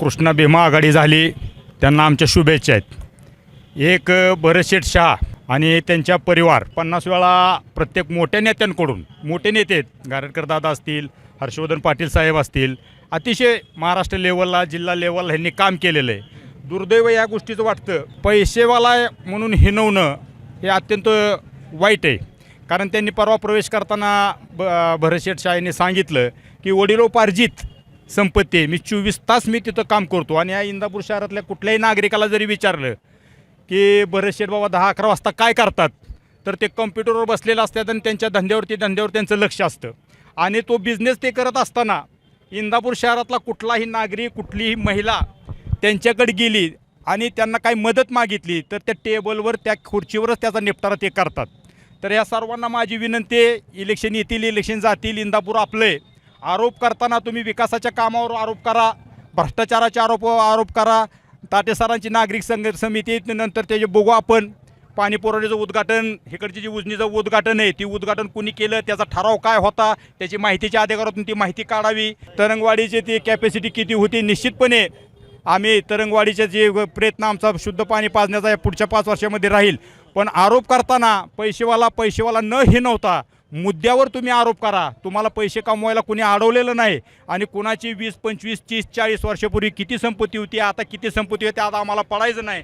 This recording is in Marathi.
कृष्णा भीमा आघाडी झाली. त्यांना आमच्या शुभेच्छा आहेत. एक अ, भरतशेठ आणि त्यांच्या परिवार पन्नास वेळा प्रत्येक मोठ्या नेत्यांकडून मोठे नेते आहेत. दादा असतील हर्षवर्धन पाटील साहेब असतील अतिशय महाराष्ट्र लेवलला जिल्हा लेवलला ह्यांनी काम केलेलं आहे. दुर्दैव या गोष्टीचं वाटतं. पैसेवाला म्हणून हिनवणं हे अत्यंत वाईट आहे. कारण त्यांनी परवा प्रवेश करताना ब भरतशेठ शाह यांनी सांगितलं की वडिलोपार्जित संपत्ती आहे. मी चोवीस तास मी तिथं काम करतो. आणि या इंदापूर शहरातल्या कुठल्याही नागरिकाला जरी विचारलं की बरेचसे बाबा दहा अकरा वाजता काय करतात? तर ते कम्प्युटरवर बसलेलं असतात आणि त्यांच्या धंद्यावरती धंद्यावर त्यांचं लक्ष असतं. आणि तो बिझनेस ते करत असताना इंदापूर शहरातला कुठलाही नागरिक कुठलीही महिला त्यांच्याकडे गेली आणि त्यांना काही मदत मागितली तर त्या टेबलवर त्या खुर्चीवरच त्याचा निपटारा ते करतात. तर या सर्वांना माझी विनंती इलेक्शन येतील इलेक्शन जातील इंदापूर आपलं आहे. आरोप करताना तुम्ही विकासाच्या कामावर आरोप करा भ्रष्टाचाराचे आरोप आरोप करा. ताटेसरांची नागरिक संघर्ष समिती नंतर त्याचे बघू आपण. पाणी पुरवठ्याचं उद्घाटन इकडची जी उजनीचं उद्घाटन आहे ती उद्घाटन कुणी केलं त्याचा ठराव काय होता त्याची माहितीच्या अधिकारातून ती माहिती काढावी. तरंगवाडीची ती कॅपॅसिटी किती होती निश्चितपणे आम्ही तरंगवाडीचे जे प्रयत्न आमचा शुद्ध पाणी पाजण्याचा या पुढच्या पाच वर्षामध्ये राहील. पण आरोप करताना पैसेवाला पैसेवाला न हिनवता मुद्द्यावर तुम्ही आरोप करा. तुम्हाला पैसे कमवायला कुणी अडवलेलं नाही. आणि कुणाची वीस पंचवीस तीस चाळीस वर्षापूर्वी किती संपत्ती होती आता किती संपत्ती होती आता आम्हाला पडायचं नाही.